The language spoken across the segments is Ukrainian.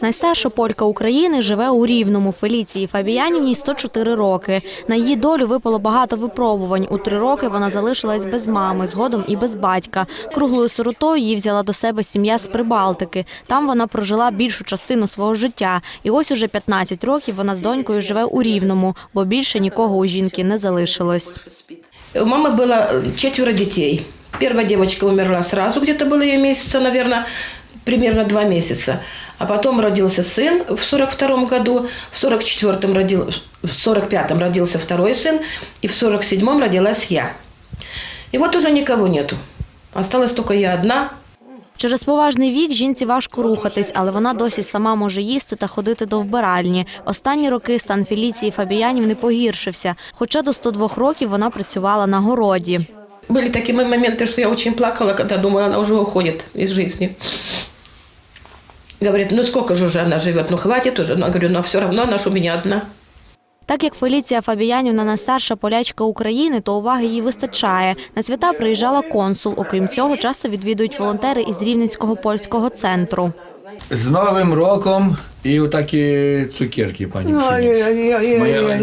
Найстарша полька України живе у Рівному. Феліції Фабіянівній 104 роки. На її долю випало багато випробувань. У три роки вона залишилась без мами, згодом і без батька. Круглою сиротою її взяла до себе сім'я з Прибалтики. Там вона прожила більшу частину свого життя. І ось уже 15 років вона з донькою живе у Рівному, бо більше нікого у жінки не залишилось. У мамы было э, четверо детей. Первая девочка умерла сразу, где-то было ей месяца, наверное, примерно два месяца. А потом родился сын в 42 году, в 44-м родил, в 45-м родился второй сын, и в 47-м родилась я. И вот уже никого нету. Осталась только я одна, Через поважний вік жінці важко рухатись, але вона досі сама може їсти та ходити до вбиральні. Останні роки стан Феліції Фабіянів не погіршився, хоча до 102 років вона працювала на городі. Были такие моменты, что я очень плакала, когда думаю, она уже уходит из жизни. Говорит, ну сколько же уже она живет, ну хватит уже. Ну, я говорю, но все равно она ж у меня одна. Так як Феліція Фабіянівна найстарша полячка України, то уваги їй вистачає. На свята приїжджала консул. Окрім цього, часто відвідують волонтери із Рівненського польського центру. З Новим роком і отакі цукерки, пані Пшениці. Моя.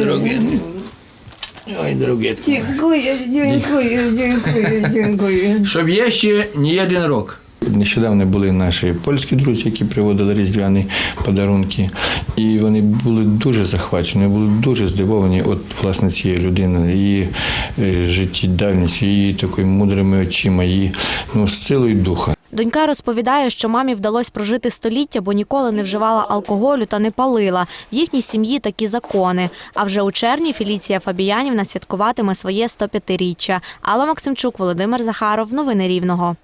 Ой, дрогідна. Дякую, дякую, дякую, дякую. Щоб є ще не один рок. Нещодавно були наші польські друзі, які приводили різдвяні подарунки, і вони були дуже захвачені, були дуже здивовані от власне цією людиною, її е, життєдавністю, її такими мудрими очима, її ну, силою духа. Донька розповідає, що мамі вдалося прожити століття, бо ніколи не вживала алкоголю та не палила. В їхній сім'ї такі закони. А вже у червні Феліція Фабіянівна святкуватиме своє 105-річчя. Алла Максимчук, Володимир Захаров. Новини Рівного.